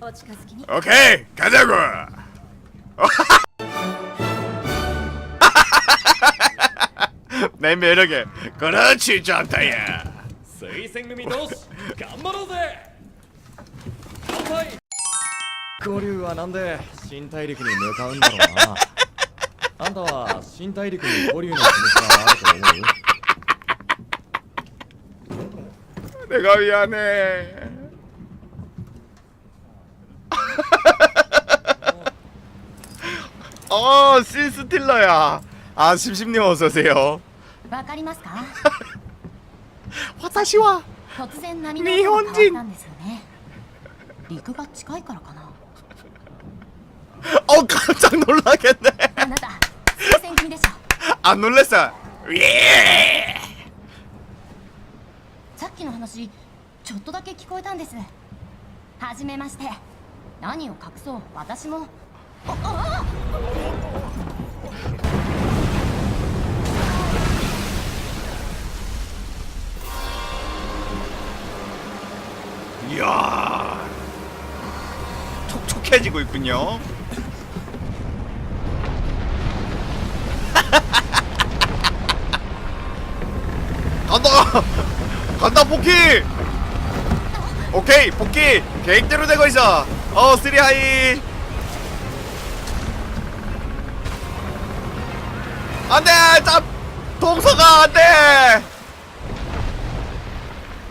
お近づきに。オッケー、カザゴ。Nem öröge, karancsi csantája! 五竜交流はなんで新大陸に向かうんだろうな あんたは新大陸に交流の気持ちがあると思う？手紙はね 어 신스틸러야 아 심심님 어서오세요 わかりますか 와타시와 突然波の音が変わったんですよね陸が近いからかな 어 깜짝 놀라겠네 あなた推薦組でしょ 안 놀랬어 예 さっきの話ちょっとだけ聞こえたんですはじめまして何を隠そう私もああ 이야 촉촉해지고 있군요. 간다 간다 복귀! 오케이 복귀 계획대로 되고 있어. 어 쓰리 하이 안돼! 짭 동서가 안돼!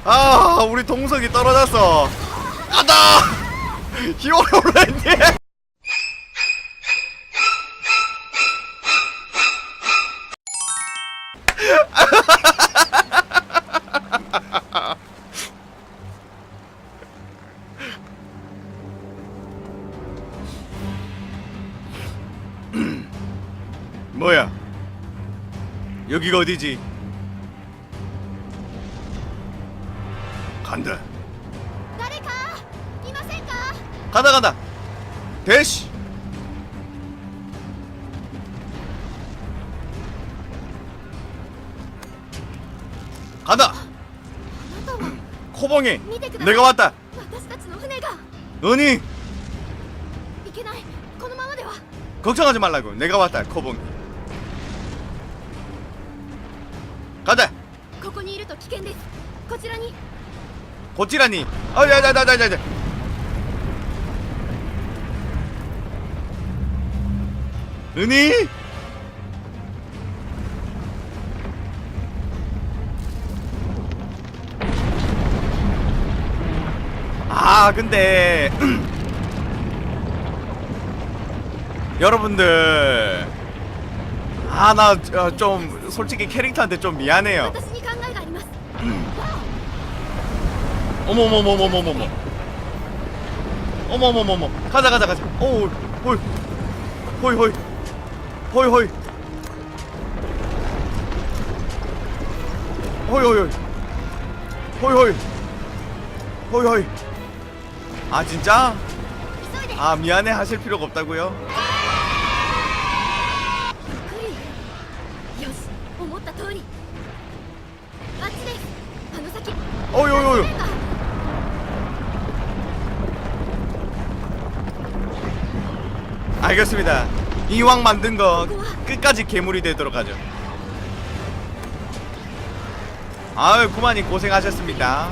아 우리 동석이 떨어졌어. 간다! 히어로랜드 여기가 어디지? 간다. 간다 간다. 대시. 간다. 코봉이 내가 왔다. 은희. 걱정하지 말라고. 내가 왔다. 코봉이. 간다 ここにいると危険ですこちらに 고찌라니 아야야야야야야 은희 아 근데 여러분들 아나좀 어, 솔직히 캐릭터한테 좀 미안해요. 음. 어머머머머머머머. 어머머머머. 가자 가자 가자. 오, 홀, 홀, 홀, 홀, 홀. 홀홀홀 홀홀 홀홀 아 진짜? 아 미안해 하실 필요가 없다고요? 어유 어유 알겠습니다. 이왕 만든 거 끝까지 괴물이 되도록 하죠. 아유 고만님 고생하셨습니다.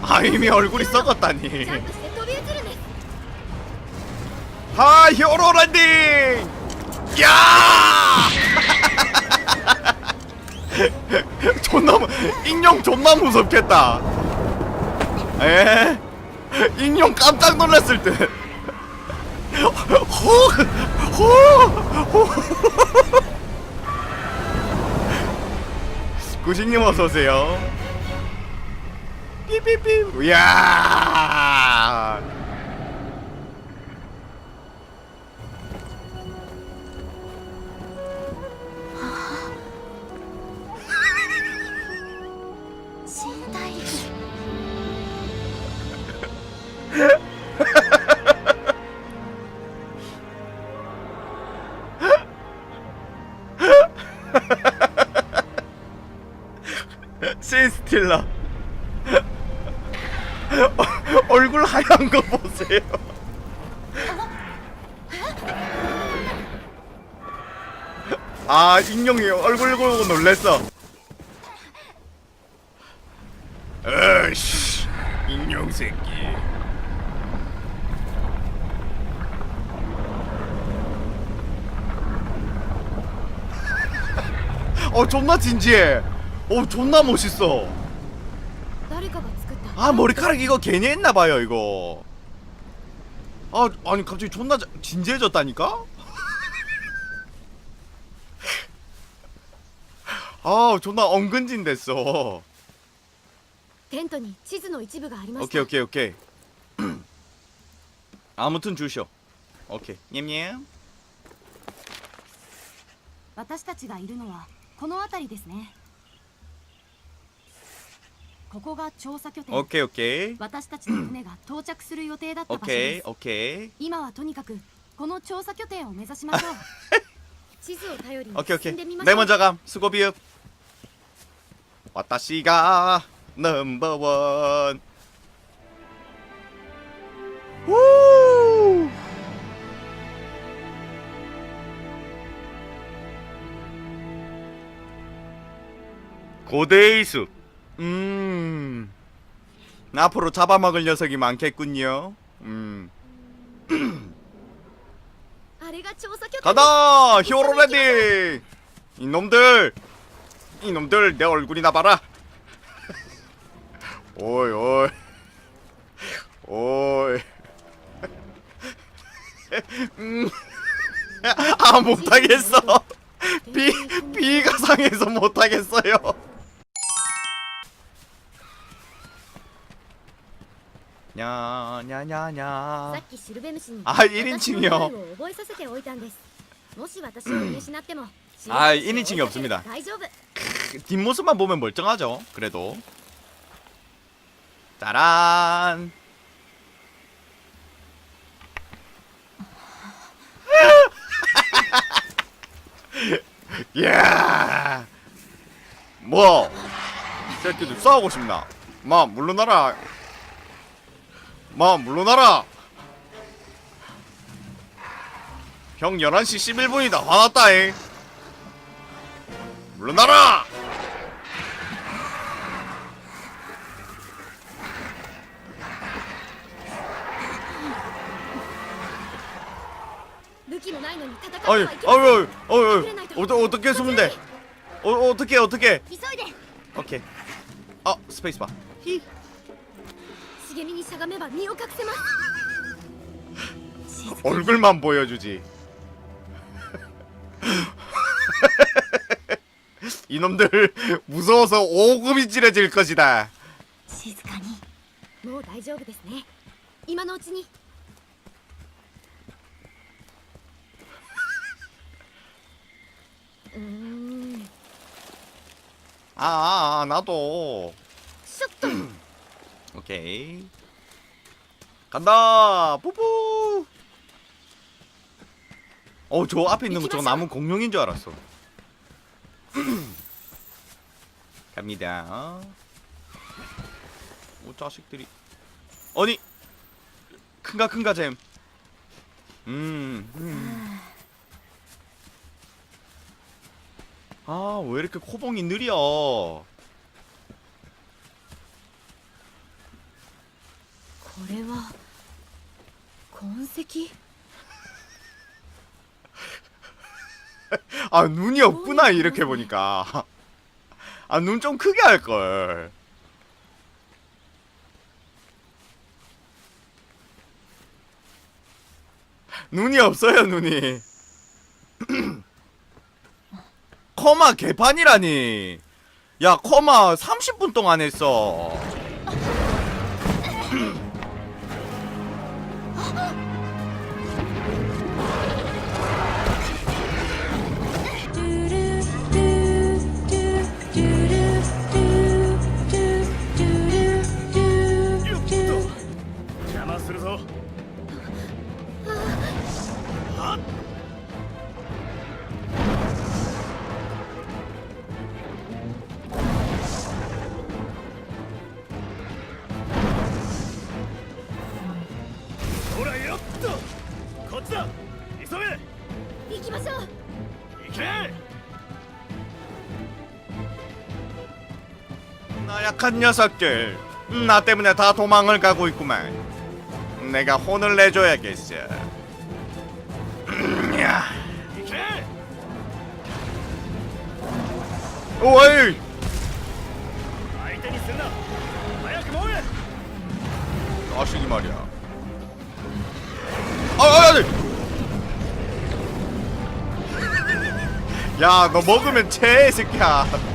아 이미 얼굴이 썩었다니. 아 히어로 랜딩! 야! 존나 무- 인형 존나 무섭겠다. 에? 인형 깜짝 놀랐을 듯. 호, 구식님 어서 오세요. 삐삐삐. 이야 놀랬어. 으이씨 인형 새끼. 어 존나 진지해. 어 존나 멋있어. 아 머리카락 이거 괜히 했나봐요 이거. 아 아니 갑자기 존나 진지해졌다니까? 아 존나 엉근진 됐어 テントに地図の一部がありました 오케이 오케이 오케이 아무튼 주쇼 오케이 냠냠 私たちがいるのはこの辺りですねここが調査拠点 오케이 오케이 私たちの船が到着する予定だった場所 오케이 です 오케이 今はとにかくこの調査拠点を目指しましょう地図を頼りに 오케이 오케이. 내 네 먼저 감. 수고비읍. 와타시가 넘버원. 우! 고대의 숲 음. 앞으로 잡아먹을 녀석이 많겠군요. 음. 가다 히어로 레디! 이놈들! 이놈들 내 얼굴이나 봐라! 오이 오이. 오이. 음. 아 못하겠어. 비 비가 상해서 못하겠어요 냐냐냐냐 さっきシルベムシにあ一人称よ私の名前を覚えさせておいたんですもし私を見失ってもあシルベムシを追いかければ一人称없습니다 大丈夫 뒷모습만 보면 멀쩡하죠. 그래도 짜란. 야. 뭐? 이 새끼들 싸우고 싶나? 마 물러나라. 마 물러나라! 형 11시 11분이다. 화났다잉. 물러나라! 아유 아유 아유 아유 어떻게 숨으면 돼 어, 어떻게 어떻게? 오케이. 아 스페이스바. 히. 茂みにしゃがめば身を隠せます静か 얼굴만 보여주지. 이놈들 무서워서 오금이 찌려질 것이다. 静かにもう大丈夫ですね今のうちにうーん 아, 아, 아 나도. ショット 오케이. 간다. 뿌뿌. 어, 저 앞에 있는 거 저거 나무 공룡인 줄 알았어. 갑니다. 오 자식들이. 아니. 큰가 큰가 잼. 음. 음. 아, 왜 이렇게 코봉이 느려? れは痕跡 아 눈이 없구나 뭐야, 이렇게 뭐야. 보니까 아 눈 좀 크게 할 걸. 눈이 없어요 눈이. 커마 개판이라니. 야 커마 30분 동안 했어. 악한 녀석들 나 때문에 다 도망을 가고 있구만. 내가 혼을 내줘야겠어. 음, 오이! 아시기 말이야. 아아아야너 먹으면 체 새끼야.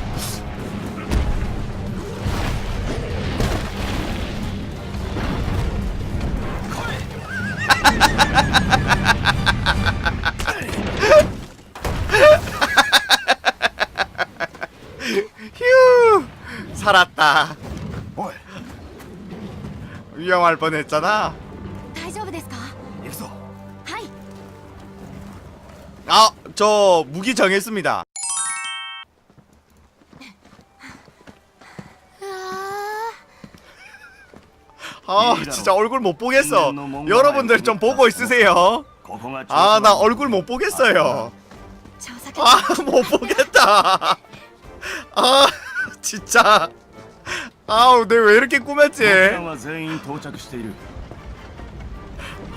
휴, 살았다. おい 위험할 뻔했잖아. 大丈夫ですか行くぞはい 아, 저 무기 정했습니다. 아 진짜 얼굴 못 보겠어. 여러분들 좀 보고 있으세요. 아 나 얼굴 못 보겠어요. 아못 아, 보겠다. 아 진짜. 네, 아우 내왜 이렇게 꾸몄지?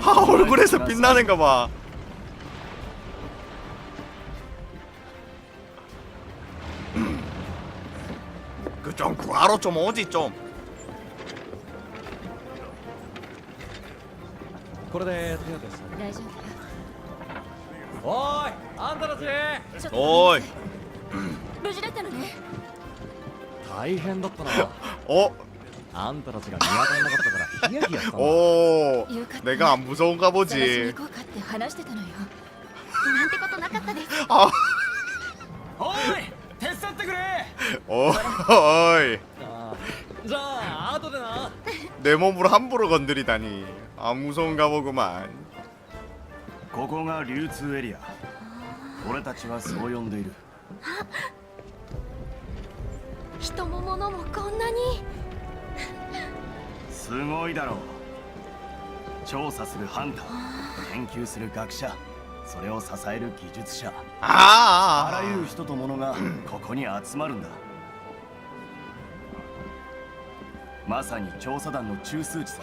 아 얼굴에서 빛나는가 봐. 그좀 구하러 좀 오지 좀. これで手当てする大丈夫だよおーいあんたたちちょっと 오이. 無事だったのね大変だったな 어? あんたたちが見当たらなかったからヒヤヒヤしたんだ 오. よかった 내가 안 무서운가 探しに 보지. 行こうかって話してたのよなんてことなかったです 아, おい手伝ってくれ 어, 어이. あーじゃあ後でな 내 몸으로 함부로 건드리다니. 아, 무서운가 보구만. ここが流通エリア俺たちはそう呼んでいる人も物もこんなにすごいだろう調査するハンター研究する学者それを支える技術者 아, あらゆる 아, 人と物がここに集まるんだまさに調査団の中枢地さ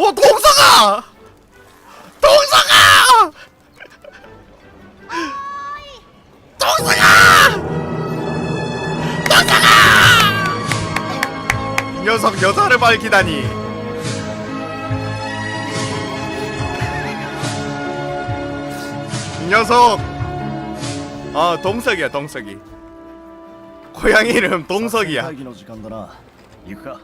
어, 동서가! 동서가! 동서가! 동서가! 이 녀석 여자를 밝히다니. 이 녀석. 아, 동석이야, 동석이. 고양이 이름 作戦 동석이야. 会議の時間だな行くか